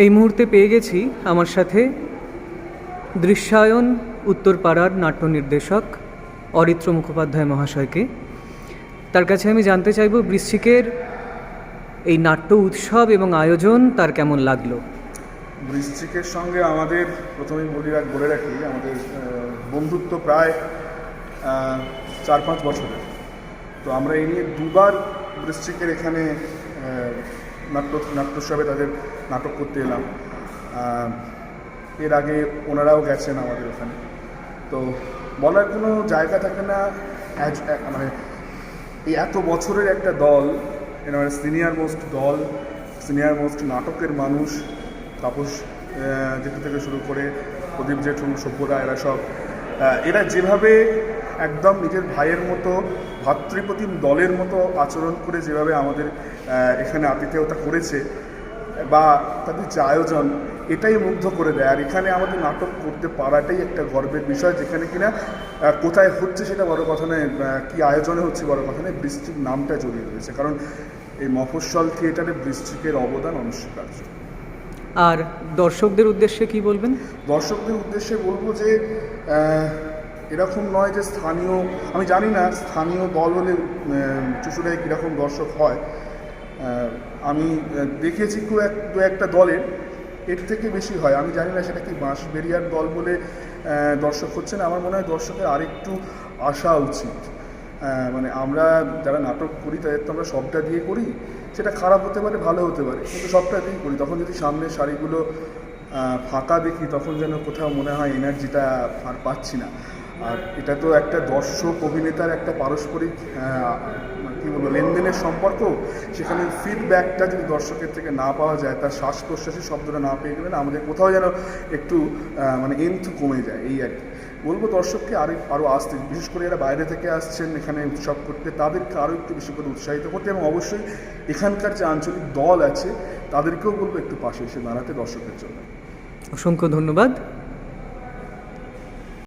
এই মুহূর্তে পেয়ে গেছি আমার সাথে দৃশ্যায়ন উত্তরপাড়ার নাট্য নির্দেশক অরিত্র মুখোপাধ্যায় মহাশয়কে। তার কাছে আমি জানতে চাইব বৃশ্চিকের এই নাট্য উৎসব এবং আয়োজন তার কেমন লাগল। বৃশ্চিকের সঙ্গে আমাদের প্রথমেই বলি রাখ বলে রাখি, আমাদের বন্ধুত্ব প্রায় চার পাঁচ বছরের। তো আমরা এই নিয়ে দুবার বৃশ্চিকের এখানে নাট্য, নাট্যোৎসবে তাদের নাটক করতে এলাম। এর আগে ওনারাও গেছেন আমাদের ওখানে। তো বলার কোনো জায়গা থাকে না। মানে এই এত বছরের একটা দল মানে সিনিয়র মোস্ট দল সিনিয়র মোস্ট নাটকের মানুষ, তাপস জেঠু থেকে শুরু করে প্রদীপ জেঠু, সভ্যরা, এরা সব এরা যেভাবে একদম নিজের ভাইয়ের মতো ভাতৃপ্রতিম দলের মতো আচরণ করে যেভাবে আমাদের এখানে আতিথেয়তা করেছে বা তাদের যে আয়োজন এটাই মুগ্ধ করে দেয়। আর এখানে আমাদের নাটক করতে পারাটাই একটা গর্বের বিষয় যেখানে কিনা কোথায় হচ্ছে সেটা বড় কথা নয় কি আয়োজনে হচ্ছে বড় কথা নয় বৃষ্টিক নামটা জড়িয়ে রয়েছে। কারণ এই মফস্বল থিয়েটারে বৃষ্টিকের অবদান অনস্বীকার্য। আর দর্শকদের উদ্দেশ্যে কি বলবেন? দর্শকদের উদ্দেশ্যে বলব যে এরকম নয় যে স্থানীয়, আমি জানি না স্থানীয় দল হলে চুচুড়ায় কীরকম দর্শক হয়। আমি দেখেছি খুব এক, দু একটা দলের, এর থেকে বেশি হয়। আমি জানি না সেটা কি বাঁশ বাঁশবেরিয়ার দল বলে দর্শক হচ্ছে না। আমার মনে হয় দর্শকের আরেকটু আসা উচিত। মানে আমরা যারা নাটক করি, তাদের তো আমরা সবটা দিয়ে করি। সেটা খারাপ হতে পারে, ভালো হতে পারে, কিন্তু সবটা দিয়েই করি। তখন যদি সামনের শাড়িগুলো ফাঁকা দেখি, তখন যেন কোথাও মনে হয় এনার্জিটা আর পাচ্ছি না। আর এটা তো একটা দর্শক, অভিনেতার একটা পারস্পরিক কী বলব, লেনদেনের সম্পর্ক। সেখানে ফিডব্যাকটা যদি দর্শকের থেকে না পাওয়া যায়, তার শ্বাস প্রশ্বাসের শব্দটা না পেয়ে গেলে আমাদের কোথাও যেন একটু মানে এন্থ কমে যায়, এই আর কি। বলব দর্শককে আরও আরও আসতে, বিশেষ করে যারা বাইরে থেকে আসছেন, এখানে উৎসব করতে, তাদেরকে আরও একটু বেশি করে উৎসাহিত করতে এবং অবশ্যই এখানকার যে আঞ্চলিক দল আছে, তাদেরকেও বলব একটু পাশে এসে দাঁড়াতে দর্শকের জন্য। অসংখ্য ধন্যবাদ।